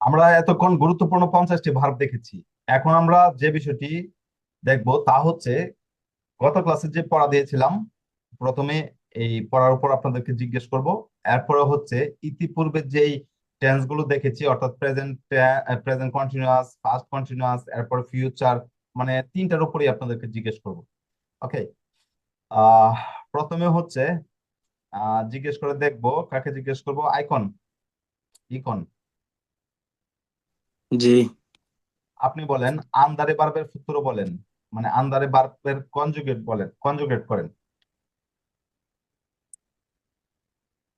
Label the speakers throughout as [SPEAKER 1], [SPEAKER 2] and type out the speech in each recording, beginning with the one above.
[SPEAKER 1] আমরা এতক্ষণ গুরুত্বপূর্ণ পঞ্চাশটি ভার্ব দেখেছি। এখন আমরা যে বিষয়টি দেখব তা হচ্ছে গত ক্লাসে যে পড়া দিয়েছিলাম, প্রথমে এই পড়ার উপর আপনাদেরকে জিজ্ঞেস করব। এরপরে হচ্ছে ইতিপূর্বে যেই টেন্সগুলো দেখেছি, অর্থাৎ present present continuous past continuous এরপর ফিউচার মানে তিনটার উপরেই আপনাদেরকে জিজ্ঞেস করব। ওকে প্রথমে হচ্ছে জিজ্ঞেস করে দেখব, কাকে জিজ্ঞেস করব? আইকন ইকন
[SPEAKER 2] জি।
[SPEAKER 1] আপনি বলেন আন্দারে বার্বের সূত্র বলেন মানে আন্দারে বার্বের কনজুগেট বলেন কনজুগেট করেন।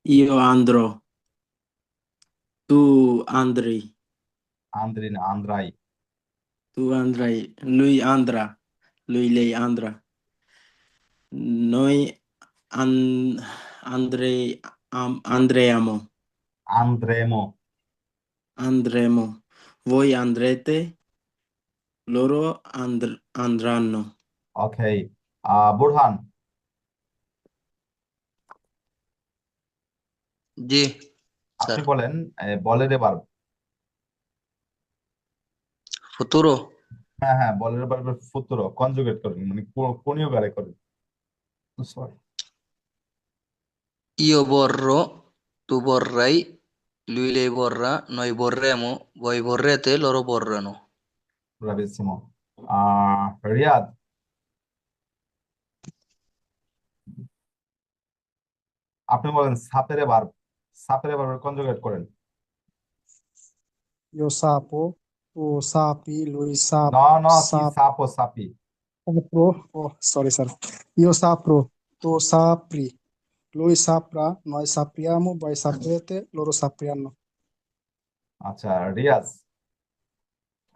[SPEAKER 2] ইও আন্দ্র তু আন্দ্রি।
[SPEAKER 1] আন্দ্রি না আন্দ্রাই।
[SPEAKER 2] তু আন্দ্রাই লুই আন্দ্রা লুই লেই আন্দ্রা। নই আন্দ্রে আন্দ্রেয়ামো।
[SPEAKER 1] আন্দ্রেমো।
[SPEAKER 2] আন্দ্রেমো। Voi andrete. Loro andr andranno.
[SPEAKER 1] Okay আহ বুরহান
[SPEAKER 3] জি
[SPEAKER 1] আপনি
[SPEAKER 3] স্যার
[SPEAKER 1] বলেন বলের বার্ব
[SPEAKER 3] ফুতুরো।
[SPEAKER 1] হ্যাঁ হ্যাঁ বলের বার্বের সূত্র কনজুগেট করেন মানে কো- কোনীয় গারে করেন।
[SPEAKER 3] Sorry tu vorrai lui lei vorrà noi vorremo voi vorrete loro vorranno
[SPEAKER 1] ব্রাভিসিমো আহ রিয়াদ আপনি বলেন সাপেরে বার্ব সাপেরে বার্বের কনজুগেট করেন
[SPEAKER 4] Io sapo, tu sapi, lui
[SPEAKER 1] ন
[SPEAKER 4] sap,
[SPEAKER 1] ন কি
[SPEAKER 4] sap,
[SPEAKER 1] সাপ ও সাপি
[SPEAKER 4] sapro. Oh, sorry, sir. Io sapro, tu sapri, lui noi voi loro.
[SPEAKER 1] আচ্ছা রিয়াজ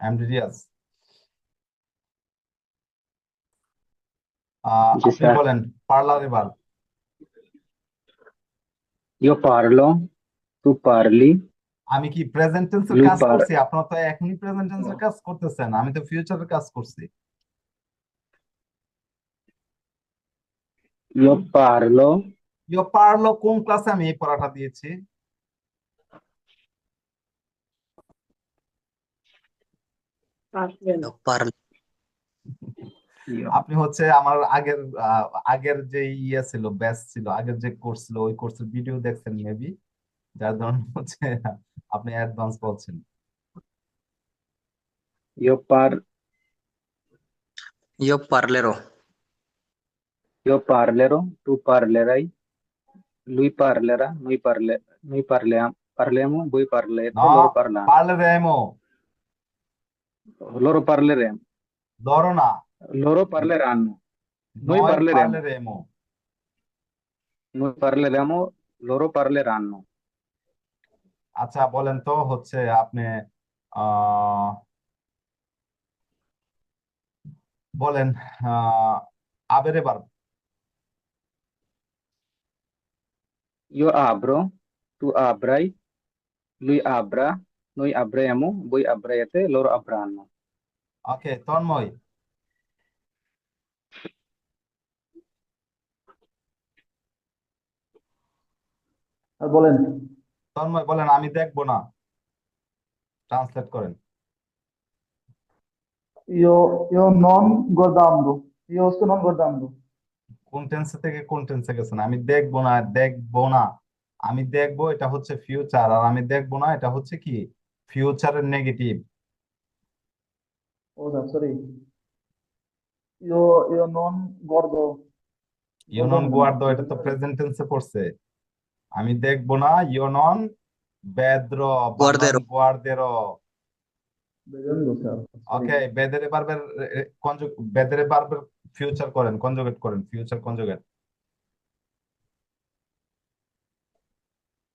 [SPEAKER 1] এমডি রিয়াজ
[SPEAKER 5] জি
[SPEAKER 1] আপনি
[SPEAKER 5] স্যার
[SPEAKER 1] বলেন পার্লারে বার্ব
[SPEAKER 5] io parlo tu parli.
[SPEAKER 1] আমি কি প্রেজেন্ট টেন্সের কাজ করছি? আপনারা তো এখনই প্রেজেন্ট টেন্সের কাজ করতেছেন আমি তো ফিউচারের কাজ করছি।
[SPEAKER 5] Io parlo
[SPEAKER 1] ইয়ো পারল কোন ক্লাসে আমি এই পড়াটা দিয়েছি। আপনি হচ্ছে আমার আগের আহ, আগের যে ইয়ে ছিল ব্যাচ ছিল আগের যে কোর্স ছিল ওই কোর্সের ভিডিও দেখছেন মেবি যার ধরুন হচ্ছে আপনি অ্যাডভান্স বলছেন।
[SPEAKER 5] io par
[SPEAKER 3] io parlerò
[SPEAKER 5] io parlerò tu parlerai lui parlerà noi parle noi parliamo parliamo voi parlete
[SPEAKER 1] No,
[SPEAKER 5] loro parlano
[SPEAKER 1] পারলেরেমো
[SPEAKER 5] loro parleremo
[SPEAKER 1] ধরো না
[SPEAKER 5] loro parleranno noi
[SPEAKER 1] নয়
[SPEAKER 5] parleremo
[SPEAKER 1] পারলেরেমো
[SPEAKER 5] noi parleremo loro parleranno
[SPEAKER 1] আচ্ছা বলেন তো হচ্ছে আপনি বলেন আহ আবেরে বার
[SPEAKER 5] io apro tu aprai lui apra noi apriamo voi apriete loro avranno
[SPEAKER 1] ওকে তন্ময়
[SPEAKER 6] আর বলেন
[SPEAKER 1] তন্ময় বলেন আমি দেখব না ট্রান্সলেট করেন
[SPEAKER 6] io non guardando io sto non guardando
[SPEAKER 1] কোন টেন্সে থেকে কোন টেন্সে গেছেন? আমি দেখব না দেখব না। আমি দেখব এটা হচ্ছে ফিউচার আর আমি দেখব না এটা হচ্ছে কি? ফিউচারের নেগেটিভ নন গুয়ার্দো এটা তো প্রেজেন্ট টেন্সে পড়ছে। আমি দেখব না ইউ নন বেদ্রো গুয়ার্দেরো ওকে বেদেরে বারবার কনজুগ বেদেরে বারবার ফিউচার করেন কনজুগেট করেন future conjugate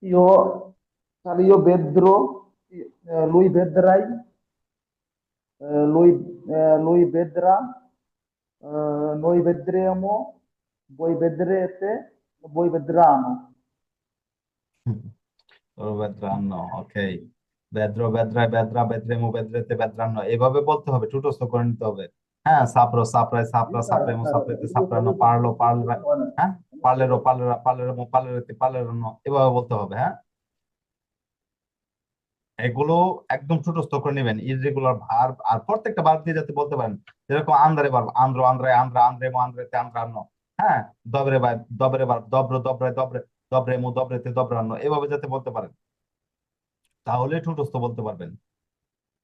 [SPEAKER 6] io vedrò eh, lui vedrai eh, lui, eh, lui vedrà বই vedrete voi vedranno
[SPEAKER 1] বেদ্রান্ন ওকে। বেদ্র বেদ্রায় বেদ্রা বেদ্রেমু বেদ্রেতে বেদ্রান্ন এভাবে বলতে হবে টুটস্থ করে নিতে হবে। হ্যাঁ সাপ্রো সাপ্রায় সাপ্রা
[SPEAKER 6] স্যার
[SPEAKER 1] সাপ্রেমো
[SPEAKER 6] স্যার
[SPEAKER 1] সাপ্রেতে
[SPEAKER 6] এগুলো
[SPEAKER 1] সাপ্রানো
[SPEAKER 6] সবই
[SPEAKER 1] পারল পারলা
[SPEAKER 6] হয় না।
[SPEAKER 1] হ্যাঁ? পারলেরো পারলেরা পারলেরমো পারলেরেতে পারলেরনো এভাবে বলতে হবে হ্যাঁ? এগুলো একদম ছোটস্থ করে নেবেন ইররেগুলার ভার্ব আর প্রত্যেকটা ভার্ব দিয়ে যাতে বলতে পারেন যেরকম আন্দ্রে ভার্ব আন্দ্র আন্দ্রায় আন্দ্রা মো আন্দ্রেতে আন্দ্রান্ন হ্যাঁ? দবরে ভার্ব দবরে ভার্ব দব্র দব্রে দব্রে মো দব্রেতে দব্রান্ন এভাবে যাতে বলতে পারেন। তাহলে ঠোঁটস্থ বলতে পারবেন।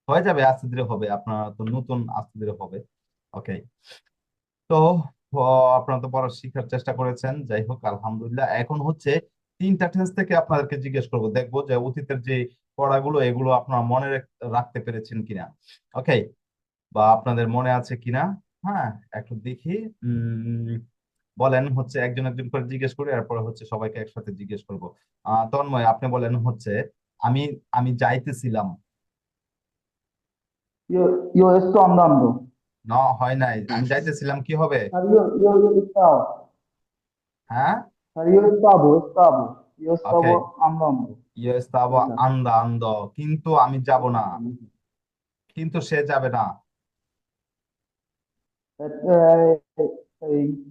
[SPEAKER 1] হয়ে যাবে আস্তে ধীরে হবে আপনার তো নতুন আস্তে ধীরে হবে। ওকে তো আপনারা তো পড়া শিখার চেষ্টা করেছেন যাই হোক আলহামদুলিল্লাহ এখন হচ্ছে তিনটা টেন্স থেকে আপনাদেরকে জিজ্ঞেস করব দেখব যে অতীতের যে পড়াগুলো এগুলো আপনারা মনে রাখতে পেরেছেন কিনা ওকে বা আপনাদের মনে আছে কিনা হ্যাঁ একটু দেখি বলেন হচ্ছে একজন একজন করে জিজ্ঞেস করি এরপরে হচ্ছে সবাইকে একসাথে জিজ্ঞেস করব আহ তন্ময় আপনি বলেন হচ্ছে আমি আমি যাইতেছিলাম
[SPEAKER 6] io sto andando.
[SPEAKER 1] না হয় নাই? আমি যাইতেছিলাম কি হবে. হ্যাঁ। আন্দা আন্দ। কিন্তু আমি যাব না। কিন্তু সে যাবে না।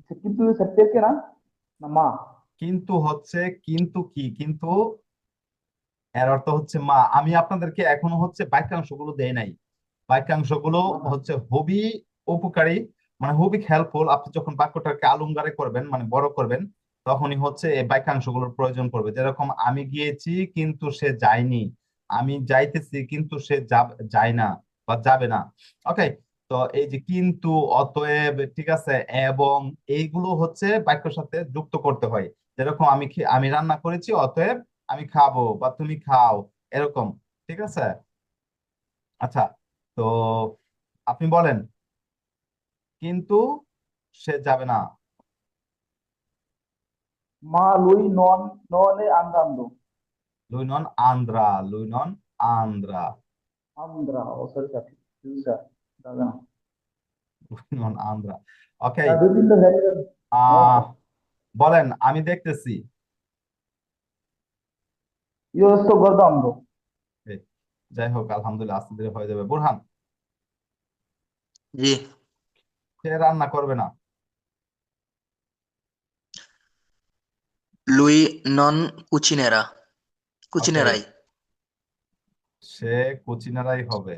[SPEAKER 6] কিন্তু se না? না মা?
[SPEAKER 1] কিন্তু হচ্ছে কিন্তু কি? কিন্তু এর অর্থ হচ্ছে মা। আমি আপনাদেরকে এখনও হচ্ছে বাক্যাংশগুলো দেই নাই। বাক্যাংশগুলো। হচ্ছে খুবই উপকারী মানে খুবই হেল্পফুল আপনি যখন বাক্যটাকে আলুঙ্গারে করবেন মানে বড় করবেন, তখনই হচ্ছে এই বাক্যাংশগুলোর প্রয়োজন পড়বে। যেরকম আমি গিয়েছি, কিন্তু সে যায়নি। আমি যাইতেছি, কিন্তু সে যায় না বা যাবে না। ওকে তো এই যে কিন্তু, অতএব, ঠিক আছে, এবং এইগুলো হচ্ছে বাক্যের সাথে যুক্ত করতে হয়। যেরকম আমি আমি রান্না করেছি, অতএব আমি খাব বা তুমি খাও, এরকম, ঠিক আছে? আচ্ছা তো আপনি বলেন কিন্তু সে যাবে না।
[SPEAKER 6] মা non non è andando
[SPEAKER 1] লুই নন আন্দ্রা লুই নন আন্দ্রা।
[SPEAKER 6] sorry scusa দাদা
[SPEAKER 1] লুই নন আন্দ্রা। ওকে আহ বলেন আমি দেখতেছি। যাই হোক আলহামদুলিল্লাহ আস্তে ধীরে হয়ে যাবে। বুরহান
[SPEAKER 3] জি।
[SPEAKER 1] সে রান্না করবে না।
[SPEAKER 3] lui non cucinerà cucinerai
[SPEAKER 1] সে কুচিনারাই হবে।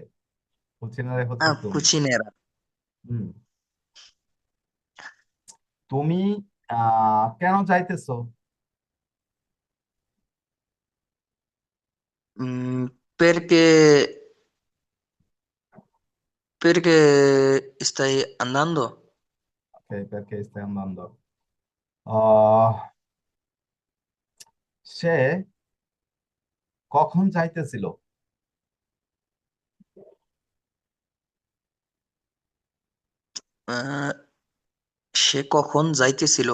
[SPEAKER 1] কুচিনারাই হচ্ছে
[SPEAKER 3] ah
[SPEAKER 1] তুমি। হুম। তুমি আহ কেন যাইতেছো?
[SPEAKER 3] Perché perché stai andando
[SPEAKER 1] Ok, perché stai andando? আহ সে কখন যাইতেছিল
[SPEAKER 3] আহ, সে কখন যাইতেছিল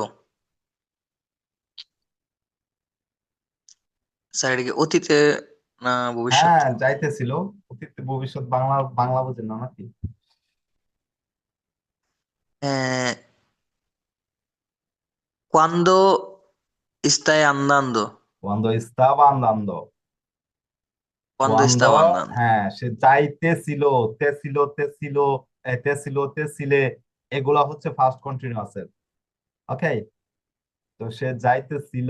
[SPEAKER 3] স্যার এটা কি অতীতে না ভবিষ্যৎ
[SPEAKER 1] হ্যাঁ যাইতেছিল। অতীত ভবিষ্যৎ বাংলা বাংলা বোঝেন না নাকি?
[SPEAKER 3] quando stai andando
[SPEAKER 1] cuando estaba andando cuando
[SPEAKER 3] stavo andando
[SPEAKER 1] হ্যাঁ সে যাইতেছিল তে ছিল তে ছিল এ, তে ছিল তে ছিলে এগুলা হচ্ছে ফার্স্ট কন্টিনিউয়াসের ওকে তো সে যাইতেছিল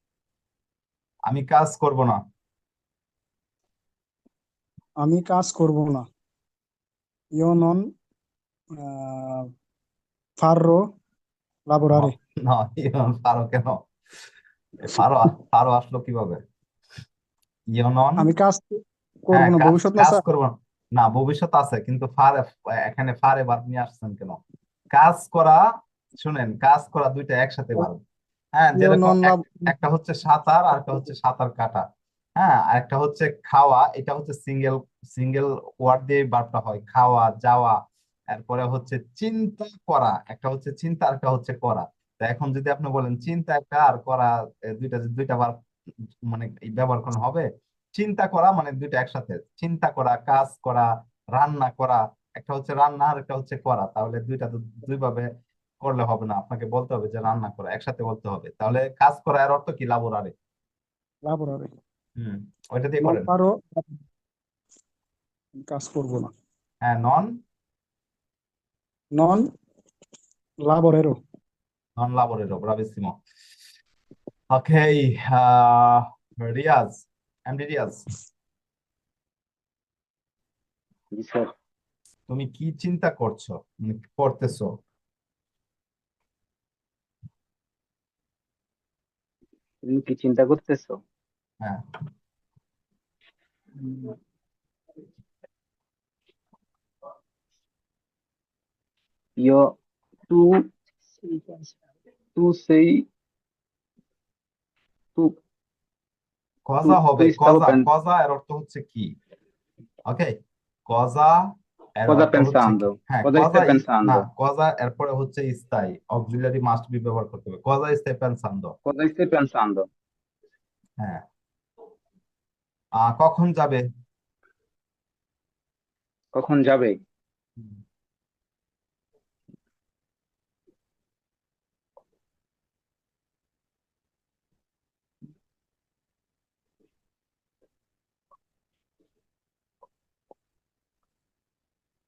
[SPEAKER 1] আমি কাজ করব না।
[SPEAKER 4] আমি কাজ করব না। io non eh,
[SPEAKER 1] না ফারো কেন? ফারো ফারো আসলো কীভাবে? ইয়নন
[SPEAKER 4] আমি কাজ করব
[SPEAKER 1] হ্যাঁ
[SPEAKER 4] না ভবিষ্যৎ না
[SPEAKER 1] কাজ করব না। না ভবিষ্যৎ আছে কিন্তু ফারে এখানে ফারে ভার্ব নিয়ে আসছেন কেন? কাজ করা শুনেন কাজ করা দুইটা একসাথে ভার্ব হ্যাঁ যেরকম এক- একটা হচ্ছে সাঁতার আর একটা হচ্ছে সাঁতার কাটা। হ্যাঁ আর একটা হচ্ছে খাওয়া এটা হচ্ছে সিঙ্গেল সিঙ্গেল ওয়ার্ড দিয়ে ভার্বটা হয়। খাওয়া যাওয়া এরপরে হচ্ছে চিন্তা করা একটা হচ্ছে চিন্তা আর একটা হচ্ছে করা। তো এখন যদি আপনি বলেন চিন্তা একটা আর করা দুইটা দুইটা বার মানে এই ব্যবহার করা হবে। চিন্তা করা মানে দুইটা একসাথে। চিন্তা করা কাজ করা রান্না করা একটা হচ্ছে রান্না আর একটা হচ্ছে করা। তাহলে দুইটা তো দুইভাবে করলে হবে না। আপনাকে বলতে হবে যে রান্না করা একসাথে বলতে হবে। তাহলে কাজ করা এর অর্থ কি? লাবোরারে।
[SPEAKER 4] lavorare
[SPEAKER 1] হুম ওইটা দিয়ে করেন।
[SPEAKER 4] farò কাজ করব না।
[SPEAKER 1] হ্যাঁ নন?
[SPEAKER 4] non lavorerò
[SPEAKER 1] নন লাবোরেরো bravissimo okay Riaz MD Riaz.
[SPEAKER 5] জি স্যার।
[SPEAKER 1] তুমি কি চিন্তা করছ? মানে করতেছো?
[SPEAKER 5] তুমি কি চিন্তা করতেছো?
[SPEAKER 1] হ্যাঁ।
[SPEAKER 5] tu tu sei tu
[SPEAKER 1] কজা হবে? কজা কজা এর অর্থ হচ্ছে কি? ওকে কজা এর
[SPEAKER 5] পেনসান্দো?
[SPEAKER 1] হ্যাঁ কজা ইস্তে
[SPEAKER 5] পেনসান্দো?
[SPEAKER 1] কজা এরপরে হচ্ছে স্থায়ী অক্সিলারি মাস্ট বি ব্যবহার করতে হবে। কজা স্থায়ী পেনসান্দো?
[SPEAKER 5] কজা ইস্তে পেনসান্দো?
[SPEAKER 1] হ্যাঁ। আহ কখন যাবে?
[SPEAKER 5] কখন যাবে?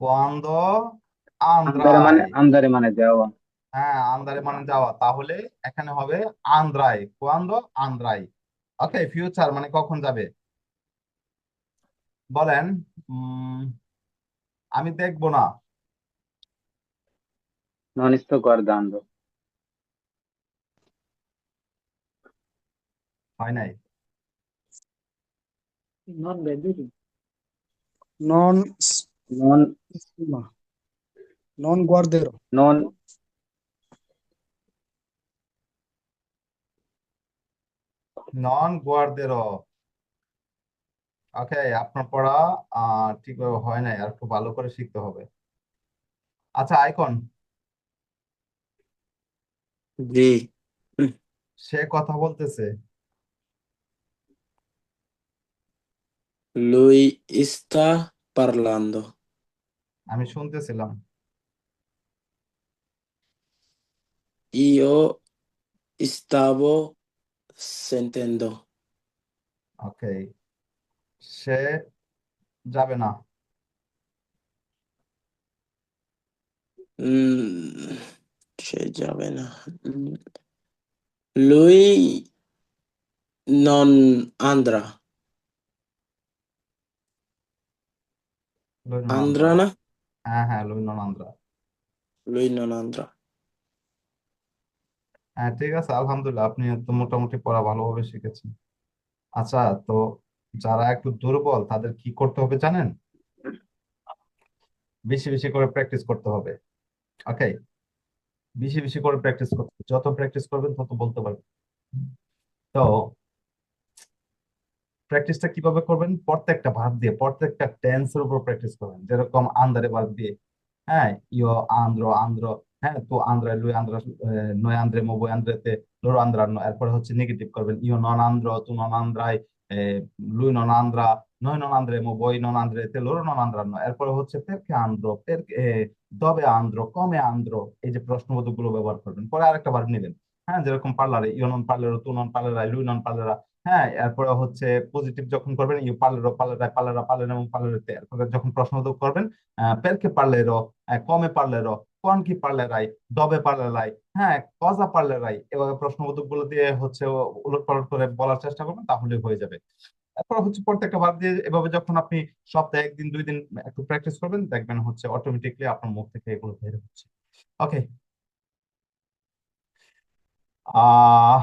[SPEAKER 5] Cuando মানে
[SPEAKER 1] আন্দ্রায়।
[SPEAKER 5] মানে যাওয়া
[SPEAKER 1] হ্যাঁ মানে যাওয়া তাহলে এখানে হবে আন্দ্রায়। কোয়ান্দো আন্দ্রায়। ওকে ফিউচার মানে কখন যাবে? বলেন আমি দেখব না। হয় নাই?
[SPEAKER 4] Non ma non guarderò
[SPEAKER 5] non
[SPEAKER 1] নন গুয়ার্দেরো ওকে আপনার পড়া আহ ঠিকভাবে হয় নাই আর একটু ভালো করে শিখতে হবে। আচ্ছা আইকন।
[SPEAKER 2] জি।
[SPEAKER 1] সে কথা বলতেছে।
[SPEAKER 2] lui sta parlando
[SPEAKER 1] আমি শুনতেছিলাম
[SPEAKER 2] io stavo sentendo
[SPEAKER 1] ওকে সে যাবে না
[SPEAKER 2] Mm, c'è già bene. Mm. Lui non andrà.
[SPEAKER 1] আন্দ্রা
[SPEAKER 2] না?
[SPEAKER 1] হ্যাঁ হ্যাঁ লুই নন আন্দ্রা
[SPEAKER 2] non andrà.
[SPEAKER 1] হ্যাঁ ঠিক আছে আলহামদুলিল্লাহ আপনি তো মোটামুটি পড়া ভালোভাবে শিখেছেন। আচ্ছা তো যারা একটু দুর্বল তাদের কি করতে হবে জানেন? বেশি বেশি করে প্র্যাকটিস করতে হবে। ওকে বেশি বেশি করে প্র্যাকটিস করতে হবে। যত প্র্যাকটিস করবেন তত বলতে পারবেন। তো প্র্যাকটিসটা কীভাবে করবেন? প্রত্যেকটা ভার্ব দিয়ে প্রত্যেকটা টেন্সের উপর প্র্যাকটিস করবেন। যেরকম আন্দারে ভার্ব দিয়ে হ্যাঁ ইয়ো আন্দ্র আন্দ্র হ্যাঁ তো আন্দ্রায় লুই আন্দ্রা নয় আন্দ্রে মো বই আন্দ্রেতে লোর আন্দ্রান্ন এরপরে হচ্ছে নেগেটিভ করবেন। ইয়ো নন আন্দ্র তু নন আন্দ্রায় lui non andrà noi non andremo voi non andrete loro non andranno এরপরে হচ্ছে andrò perché eh, dove andrò come andrò এই যে প্রশ্নবোধকগুলো ব্যবহার করবেন। পরে আরেকটা ভার্ব নেবেন হ্যাঁ যেরকম পার্লারে ইউ নন পার্লারো তু নন পার্লারাই লুই নন পার্লারা হ্যাঁ এরপরে হচ্ছে পজিটিভ যখন করবেন ইউ পার্লারো পার্লারাই পার্লারা পার্লার এবং পার্লারেতে এরপরে যখন প্রশ্নবোধক করবেন parlerò eh, come parlerò con chi parlerai dove parlerai হ্যাঁ cosa parlerai এভাবে প্রশ্নবোধকগুলো দিয়ে হচ্ছে উলট পালট করে বলার চেষ্টা করবেন তাহলে হয়ে যাবে। তারপর হচ্ছে প্রত্যেকটা ভার্ব দিয়ে এভাবে যখন আপনি সপ্তাহে একদিন দুই দিন একটু প্র্যাকটিস করবেন দেখবেন হচ্ছে অটোমেটিকলি আপনার মুখ থেকে এগুলো বের হচ্ছে। ওকে আহ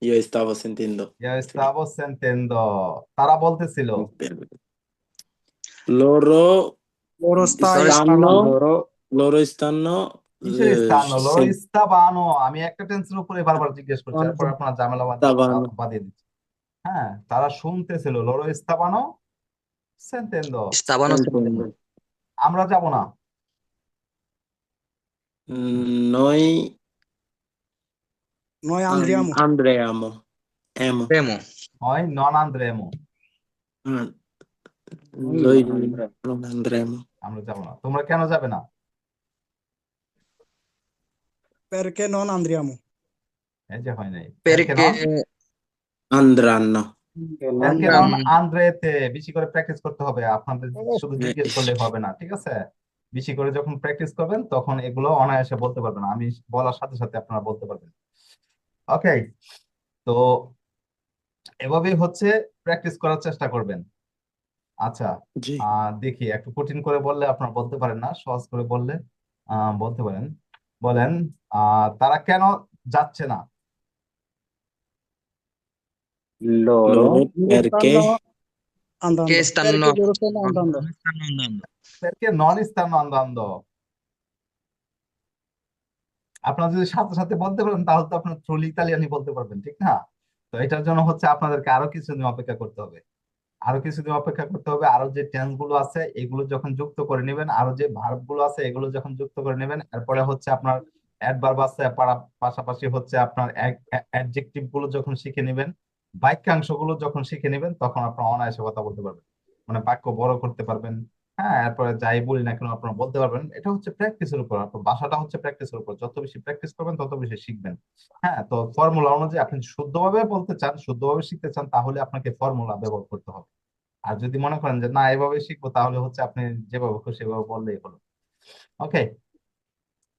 [SPEAKER 4] sentendo.
[SPEAKER 2] Io stavo sentendo.
[SPEAKER 1] ইয়ো স্তাবো তারা বলতেছিল
[SPEAKER 2] Loro
[SPEAKER 4] Loro stai
[SPEAKER 3] Loro.
[SPEAKER 5] Loro
[SPEAKER 2] loro stanno
[SPEAKER 1] কিসের স্থানো ইস্তাবানো আমি একটা টেন্সের উপরে বারবার জিজ্ঞেস করছি এরপর আপনার ঝামেলা বাদ-
[SPEAKER 2] stavano.
[SPEAKER 1] বাদিয়ে দিচ্ছি হ্যাঁ তারা শুনতেছিল লরো ইস্তাবানো সেন্টেন্ডো
[SPEAKER 3] Stavano
[SPEAKER 2] sentendo.
[SPEAKER 1] আমরা যাব না
[SPEAKER 2] Noi
[SPEAKER 4] Noi
[SPEAKER 2] an- andremo. Emo.
[SPEAKER 3] Remo.
[SPEAKER 1] হয় নন আন্দ্রেমো
[SPEAKER 2] Ah,
[SPEAKER 5] Noi
[SPEAKER 2] Noi
[SPEAKER 5] non andremo.
[SPEAKER 1] আমরা যাব না তোমরা কেন যাবে না
[SPEAKER 4] Perché non andriamo?
[SPEAKER 1] এই যে হয় নাই
[SPEAKER 3] Perché
[SPEAKER 2] Andranno.
[SPEAKER 5] che non
[SPEAKER 1] আন্দ্রেতে বেশি করে প্র্যাকটিস করতে হবে। আপনাদের শুধু জিজ্ঞেস করলে হবে না ঠিক আছে? বেশি করে যখন প্র্যাকটিস করবেন তখন এগুলো অনায়াসে বলতে পারবেন। আমি বলার সাথে সাথে আপনারা বলতে পারবেন। ওকে তো এভাবেই হচ্ছে প্র্যাকটিস করার চেষ্টা করবেন আচ্ছা দেখি একটু কঠিন করে বললে আপনারা বলতে পারেন না সহজ করে বললে আহ বলতে পারেন বলেন আহ তারা কেন যাচ্ছে না
[SPEAKER 2] perché
[SPEAKER 4] stanno andando.
[SPEAKER 3] Che stanno-
[SPEAKER 4] Perché loro stanno andando.
[SPEAKER 3] stanno andando.
[SPEAKER 1] perché non stanno andando আপনারা যদি সাথে সাথে বলতে পারেন, তাহলে তো আপনার ট্রুলি ইতালিয়ানি বলতে পারবেন, ঠিক না? তো এটার জন্য হচ্ছে আপনাদেরকে আরও কিছুদিন অপেক্ষা করতে হবে। আরও কিছুদিন অপেক্ষা করতে হবে, আরও যে টেন্সগুলো আছে, এগুলো যখন যুক্ত করে নেবেন, আরও যে ভার্বগুলো আছে, এগুলো যখন যুক্ত করে নেবেন, এরপরে হচ্ছে আপনার অ্যাডভার্ব আছে পাশাপাশি হচ্ছে আপনার অ্যাডজেক্টিভগুলো যখন শিখে নেবেন বাক্যাংশগুলো যখন শিখে নেবেন, তখন আপনার অনায়াসে কথা বলতে পারবেন। মানে বাক্য বড় করতে পারবেন হ্যাঁ এরপরে যাই বলি না কেন আপনারা বলতে পারবেন, এটা হচ্ছে প্র্যাকটিসের উপর, আপনার ভাষাটা হচ্ছে প্র্যাকটিসের উপর। যত বেশি প্র্যাকটিস করবেন, তত বেশি শিখবেন। হ্যাঁ তো ফর্মুলা অনুযায়ী আপনি শুদ্ধভাবে বলতে চান, শুদ্ধভাবে শিখতে চান, তাহলে আপনাকে ফর্মুলা ব্যবহার করতে হবে। আর যদি মনে করেন যে, না, এভাবে শিখব, তাহলে হচ্ছে আপনি যেভাবে খুশি সেভাবে বললেই হলো। ওকে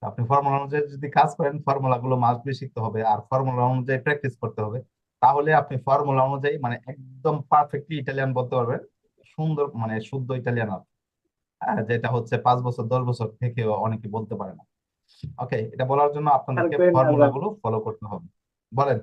[SPEAKER 1] আপনি ফর্মুলা অনুযায়ী যদি কাজ করেন ফর্মুলা গুলো মাস্ট বি শিখতে হবে। আর ফর্মুলা অনুযায়ী প্র্যাকটিস করতে হবে। তাহলে আপনি ফর্মুলা অনুযায়ী মানে একদম পারফেক্টলি ইটালিয়ান বলতে পারবেন, সুন্দর মানে শুদ্ধ ইটালিয়ান হ্যাঁ যেটা হচ্ছে পাঁচ বছর দশ বছর থেকে অনেকে বলতে পারে না। ওকে এটা বলার জন্য আপনাদেরকে ফর্মুলা গুলো ফলো করতে হবে। বলেন।